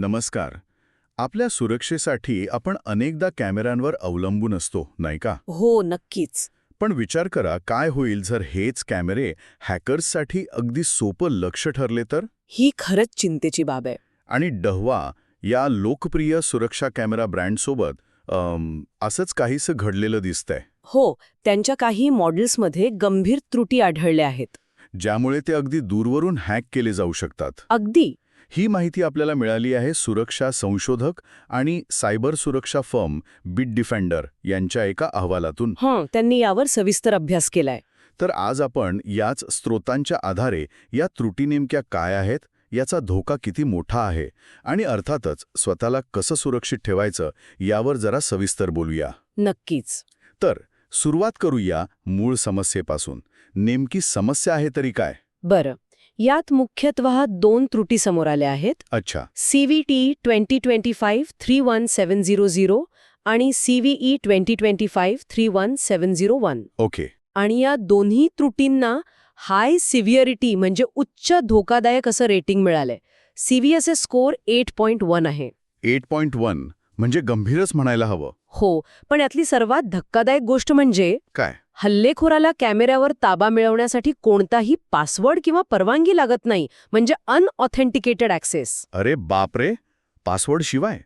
नमस्कार. आपल्या सुरक्षेसाठी आपण अनेकदा कॅमेऱ्यांवर अवलंबून असतो नाही का? हो नक्कीच. पण विचार करा काय होईल जर हेच कॅमेरे हॅकर्ससाठी अगदी सोपं लक्ष ठरले तर? ही खरंच चिंतेची बाब आहे. आणि डहवा या लोकप्रिय सुरक्षा कॅमेरा ब्रँडसोबत असंच काहीसं घडलेलं दिसतंय. हो त्यांच्या काही मॉडेल्समध्ये गंभीर त्रुटी आढळल्या आहेत. ज्यामुळे ते अगदी दूरवरून हॅक केले जाऊ शकतात. अगदी. ही माहिती आपल्याला मिळाली आहे सुरक्षा संशोधक आणि सायबर सुरक्षा फर्म बिट डिफेंडर यांच्या एका अहवालातून. हं त्यांनी यावर सविस्तर अभ्यास केलाय. तर आज आपण याच स्रोतांच्या आधारे या त्रुटी नेमक्या काय आहेत याचा धोका किती मोठा आहे आणि अर्थातच स्वतःला कसं सुरक्षित ठेवायचं यावर जरा सविस्तर बोलूया. नक्कीच. तर सुरुवात करूया मूळ समस्येपासून. नेमकी समस्या आहे तरी काय? बरं. यात मुख्यत्वः दोन त्रुटी समोर आल्या आहेत. अच्छा. CVE twenty twenty five three one seven zero zero आणि CVE twenty twenty five three one seven zero one okay आणि या दोन्ही त्रुटींना हाय सिव्हिअरिटी म्हणजे उच्च धोकादायक असं रेटिंग मिळालंय. CVSS score eight point one आहे. एट पॉइंट वन म्हणजे गंभीरच म्हणायला हवं. हो पण यातली सर्वात धक्कादायक गोष्ट म्हणजे काय? हल्लेखोराला कॅमेऱ्यावर ताबा मिळवण्यासाठी कोणताही पासवर्ड किंवा परवानगी लागत नाही म्हणजे अनऑथेंटिकेटेड ॲक्सेस. अरे बापरे! पासवर्ड शिवाय?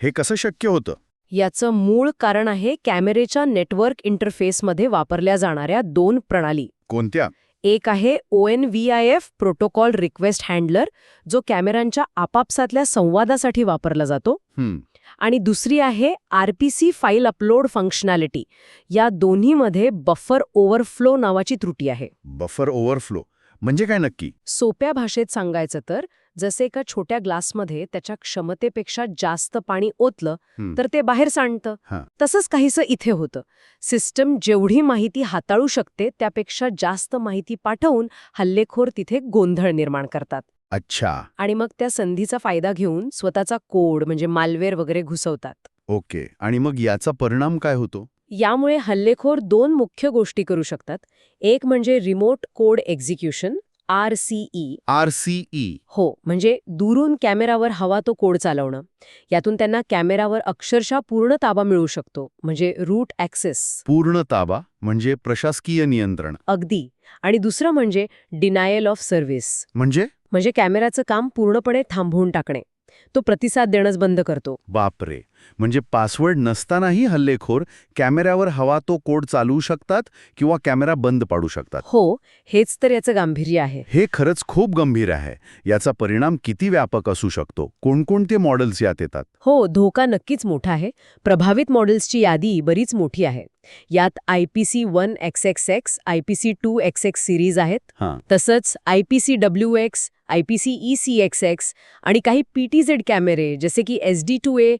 हे कसं शक्य होतं? याचं मूळ कारण आहे कॅमेरेच्या नेटवर्क इंटरफेसमध्ये वापरल्या जाणाऱ्या दोन प्रणाली. कोणत्या? एक आहे O N V I F protocol request handler जो कॅमेऱ्यांच्या आपापसातल्या संवादासाठी वापरला जातो. हं, आणि दुसरी आहे आरपीसी फाईल अपलोड फंक्शनॅलिटी. या दोन्हीमध्ये बफर ओव्हरफ्लो नावाची त्रुटी आहे. Buffer overflow. म्हणजे काय नक्की? सोप्या भाषेत सांगायचं तर जसे एका छोट्या ग्लासमध्ये त्याच्या क्षमतेपेक्षा जास्त पाणी ओतलं तर ते बाहेर सांडतं. तसंच काहीसं इथे होतं. सिस्टम जेवढी माहिती हाताळू शकते त्यापेक्षा जास्त माहिती पाठवून हल्लेखोर तिथे गोंधळ निर्माण करतात. अच्छा. आणि मग त्या संधीचा फायदा घेऊन स्वतःचा कोड म्हणजे मालवेअर वगैरे घुसवतात. ओके. आणि मग याचा परिणाम काय होतो? यामुळे हल्लेखोर दोन मुख्य गोष्टी करू शकतात. एक म्हणजे remote code execution R CE R CE हो म्हणजे दुरून कॅमेरावर हवा तो कोड चालवणं. यातून त्यांना कॅमेरावर अक्षरशः पूर्ण ताबा मिळू शकतो म्हणजे रूट ॲक्सेस. पूर्ण ताबा म्हणजे प्रशासकीय नियंत्रण. अगदी. आणि दुसरं म्हणजे डिनायल ऑफ सर्व्हिस. म्हणजे? म्हणजे कॅमेराचं काम पूर्णपणे थांबवून टाकणे. तो प्रतिसाद देणंच बंद करतो. बापरे. म्हणजे पासवर्ड नसतानाही हल्लेखोर कॅमेऱ्यावर हवा तो कोड चालवू शकतात किंवा कॅमेरा बंद पाडू शकतात. हो हेच तर याचं गांभीर्य आहे. हे खरंच खूप गंभीर आहे. याचा परिणाम किती व्यापक असू शकतो? कोणकोणते मॉडेल्स यात येतात? हो धोका नक्कीच मोठा आहे. प्रभावित मॉडेल्सची यादी बरीच मोठी आहे. यात I P C one X X X I P C two X X series आहेत. हां. तसंच I P C W X I P C E C X X आणि काही पी टी झेड कॅमेरे जसे की S D two A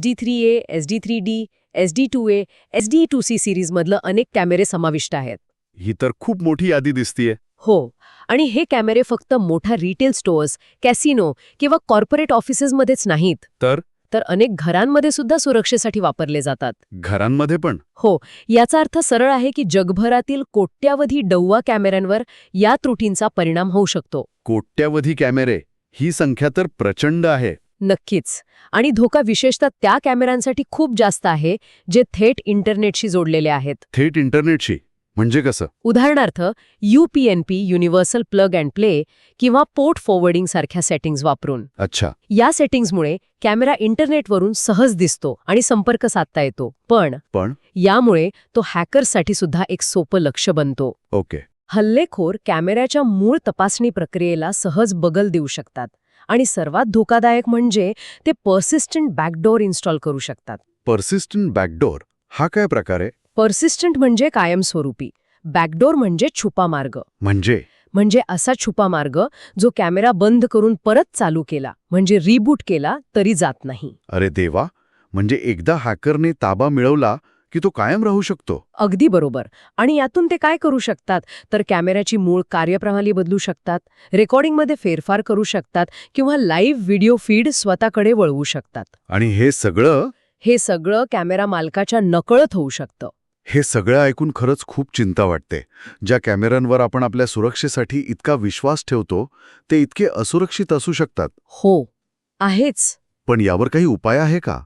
S D three A S D three D S D two A S D two C सिरीजमधलं अनेक कॅमेरे समाविष्ट आहेत. ही तर खूप मोठी यादी दिसतीये. हो आणि हे कॅमेरे फक्त मोठ्या रिटेल स्टोअर्स कॅसिनो किंवा कॉर्पोरेट ऑफिसेसमध्येच नाहीत. तर? तर अनेक घरांमध्ये सुद्धा सुरक्षेसाठी वापरले जातात. घरांमध्ये पण? हो याचा अर्थ सरळ आहे की जगभरातील कोट्यावधी डव्वा कॅमेऱ्यांवर या त्रुटींचा परिणाम होऊ शकतो. कोट्यावधी कॅमेरे ही संख्या तर प्रचंड आहे. नक्कीच. आणि धोका विशेषतः त्या कॅमेऱ्यांसाठी खूप जास्त आहे जे थेट इंटरनेटशी जोडलेले आहेत. थेट इंटरनेटशी? म्हणजे कसं? उदाहरणार्थ UPnP universal plug and play किंवा पोर्ट फॉरवर्डिंग सारख्या सेटिंग्ज वापरून. अच्छा. या सेटिंग्जमुळे कॅमेरा इंटरनेटवरून सहज दिसतो आणि संपर्क साधता येतो. पण पण? यामुळे तो हॅकर्ससाठी सुद्धा एक सोपं लक्ष बनतो. ओके. हल्लेखोर कॅमेऱ्याच्या मूळ तपासणी प्रक्रियेला सहज बगल देऊ शकतात. आणि सर्वात धोकादायक म्हणजे ते पर्सिस्टंट बॅकडोअर इन्स्टॉल करू शकतात. पर्सिस्टंट बॅकडोर हा काय प्रकार आहे? पर्सिस्टंट म्हणजे कायमस्वरूपी. बॅकडोअर म्हणजे छुपा मार्ग म्हणजे? म्हणजे असा छुपा मार्ग जो कॅमेरा बंद करून परत चालू केला म्हणजे रिबूट केला तरी जात नाही. अरे देवा! म्हणजे एकदा हॅकरने ताबा मिळवला की तो कायम राहू शकतो? अगदी बरोबर. आणि यातून ते काय करू शकतात? तर कॅमेऱ्याची मूळ कार्यप्रणाली बदलू शकतात रेकॉर्डिंगमध्ये फेरफार करू शकतात किंवा लाईव्ह व्हिडिओ फीड स्वतःकडे वळवू शकतात. आणि हे सगळं? हे सगळं कॅमेरा मालकाच्या नकळत होऊ शकतं. हे सगळं ऐकून खरंच खूप चिंता वाटते. ज्या कॅमेऱ्यांवर आपण आपल्या सुरक्षेसाठी इतका विश्वास ठेवतो ते इतके असुरक्षित असू शकतात. हो आहेच. पण यावर काही उपाय आहे का?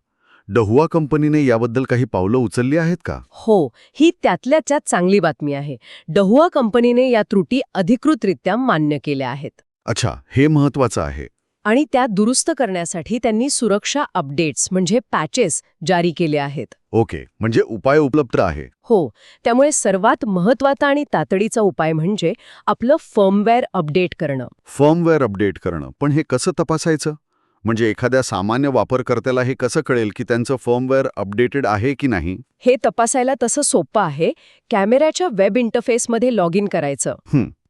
डहुआ कंपनीने याबद्दल काही पावलं उचलली आहेत का? हो ही त्यातल्या त्यात चांगली बातमी आहे. डहुआ कंपनीने या त्रुटी अधिकृतरित्या मान्य केल्या आहेत. अच्छा हे महत्वाचं आहे. आणि त्या दुरुस्त करण्यासाठी त्यांनी सुरक्षा अपडेट्स म्हणजे पॅचेस जारी केले आहेत. ओके म्हणजे उपाय उपलब्ध आहे. हो त्यामुळे सर्वात महत्त्वाचा आणि तातडीचा उपाय म्हणजे आपलं फर्मवेअर अपडेट करणं. फर्मवेअर अपडेट करणं. पण हे कसं तपासायचं? म्हणजे एखाद्या सामान्य वापरकर्त्याला हे कसं कळेल की त्यांचं फर्मवेअर अपडेटेड आहे की नाही? हे तपासायला तसं सोपं आहे. कॅमेऱ्याच्या वेब इंटरफेसमध्ये लॉग इन करायचं.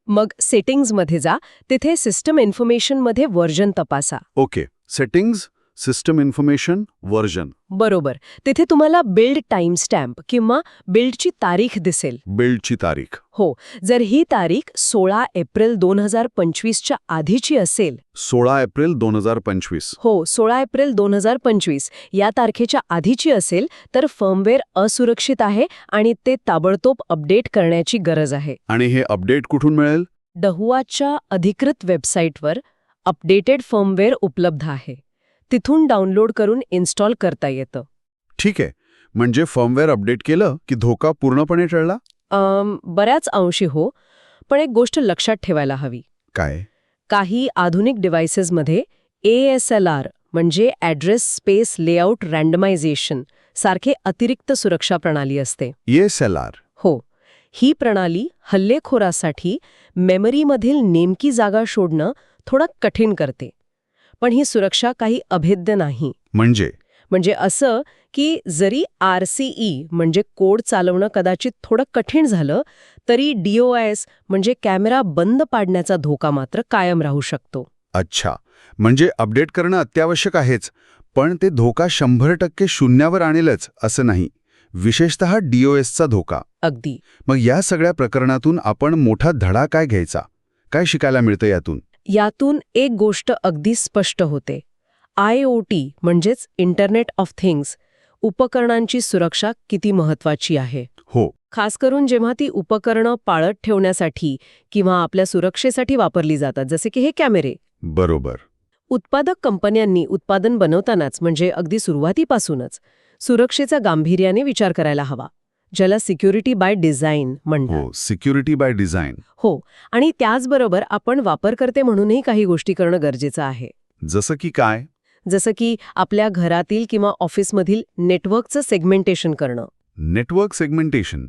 मग सेटिंग्जमध्ये जा. तिथे सिस्टम इन्फॉर्मेशनमध्ये व्हर्जन तपासा. Okay. Settings system information version बरोबर. तिथे तुम्हाला बिल्ड टाइम स्टॅम्प किंवा बिल्डची तारीख दिसेल. बिल्डची तारीख. हो. जर ही तारीख सोळा एप्रिल दोन हजार पंचवीसच्या आधीची असेल. सोळा एप्रिल दोन हजार पंचवीस. हो सोळा एप्रिल दोन हजार पंचवीस. या तारखेच्या आधीची असेल तर फर्मवेअर असुरक्षित आहे आणि ते ताबडतोब अपडेट करण्याची गरज आहे. आणि हे अपडेट कुठून मिळेल? डहुआच्या अधिकृत वेबसाईटवर अपडेटेड फर्मवेअर उपलब्ध आहे. तिथून डाउनलोड करून इन्स्टॉल करता येतं. ठीक आहे. म्हणजे फर्मवेअर अपडेट केलं की धोका पूर्णपणे टळला? बऱ्याच अंशी हो पण एक गोष्ट लक्षात ठेवायला हवी. काय? काही आधुनिक डिव्हायसेसमध्ये ए एस एल आर म्हणजे ॲड्रेस स्पेस लेआउट रँडमायझेशन सारखे अतिरिक्त सुरक्षा प्रणाली असते. येस एल आर हो. ही प्रणाली हल्लेखोरासाठी मेमरीमधील नेमकी जागा शोधणं थोडं कठीण करते. पण ही सुरक्षा काही अभेद्य नाही. म्हणजे? म्हणजे असं की जरी आर म्हणजे कोड चालवणं कदाचित थोडं कठीण झालं तरी डीओएस म्हणजे कॅमेरा बंद पाडण्याचा धोका मात्र कायम राहू शकतो. अच्छा. म्हणजे अपडेट करणं अत्यावश्यक आहेच पण ते धोका शंभर टक्के शून्यावर आणेलच असं नाही. विशेषत डीओएसचा धोका. अगदी. मग या सगळ्या प्रकरणातून आपण मोठा धडा काय घ्यायचा? काय शिकायला मिळतं यातून? यातून एक गोष्ट अगदी स्पष्ट होते. आय ओ टी म्हणजेच इंटरनेट ऑफ थिंग्स उपकरणांची सुरक्षा किती महत्वाची आहे? हो. खास करून जेव्हा ती उपकरणं पाळत ठेवण्यासाठी किंवा आपल्या सुरक्षेसाठी वापरली जातात जसे की हे कॅमेरे. बरोबर. उत्पादक कंपन्यांनी उत्पादन बनवतानाच म्हणजे अगदी सुरुवातीपासूनच सुरक्षेचा गांभीर्याने विचार करायला हवा. ज्याला सिक्युरिटी बाय डिझाईन म्हणतात. हो सिक्युरिटी बाय डिझाईन हो आणि त्याचबरोबर आपण वापरकर्ते म्हणूनही काही गोष्टी करणं गरजेचं आहे. जसं की काय? जसं की आपल्या घरातील किंवा ऑफिसमधील नेटवर्कचं सेगमेंटेशन करणं. नेटवर्क सेगमेंटेशन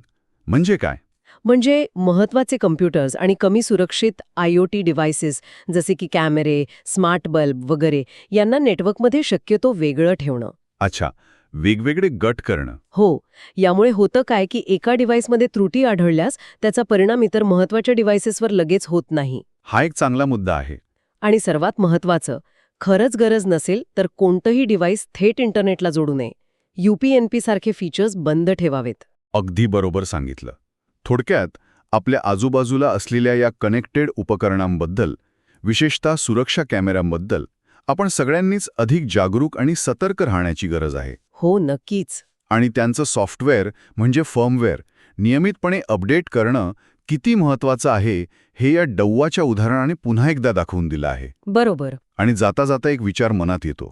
म्हणजे काय? म्हणजे महत्त्वाचे कम्प्युटर्स आणि कमी सुरक्षित आयओटी डिव्हायसेस जसे की कॅमेरे स्मार्ट बल्ब वगैरे यांना नेटवर्कमध्ये शक्यतो वेगळं ठेवणं. अच्छा वेगवेगळे गट करणं. हो यामुळे होतं काय की एका डिव्हाइसमध्ये त्रुटी आढळल्यास त्याचा परिणाम इतर महत्त्वाच्या डिव्हायसेसवर लगेच होत नाही. हा एक चांगला मुद्दा आहे. आणि सर्वात महत्वाचं खरंच गरज नसेल तर कोणतंही डिव्हाइस थेट इंटरनेटला जोडू नये. यूपीएनपी सारखे फीचर्स बंद ठेवावेत. अगदी बरोबर सांगितलं. थोडक्यात आपल्या आजूबाजूला असलेल्या या कनेक्टेड उपकरणांबद्दल विशेषतः सुरक्षा कॅमेऱ्यांबद्दल आपण सगळ्यांनीच अधिक जागरूक आणि सतर्क राहण्याची गरज आहे. हो नक्कीच. आणि त्यांचं सॉफ्टवेअर म्हणजे फर्मवेअर नियमितपणे अपडेट करणं किती महत्वाचं आहे हे या डव्वाच्या उदाहरणाने पुन्हा एकदा दाखवून दिलं आहे. बरोबर. आणि जाता जाता एक विचार मनात येतो.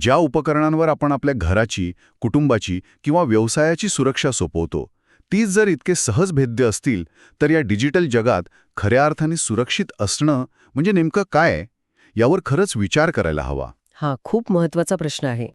ज्या उपकरणांवर आपण आपल्या घराची कुटुंबाची किंवा व्यवसायाची सुरक्षा सोपवतो तीच जर इतके सहज भेद्य असतील तर या डिजिटल जगात खऱ्या अर्थाने सुरक्षित असणं म्हणजे नेमकं काय? यावर खरंच विचार करायला हवा. हा खूप महत्त्वाचा प्रश्न आहे.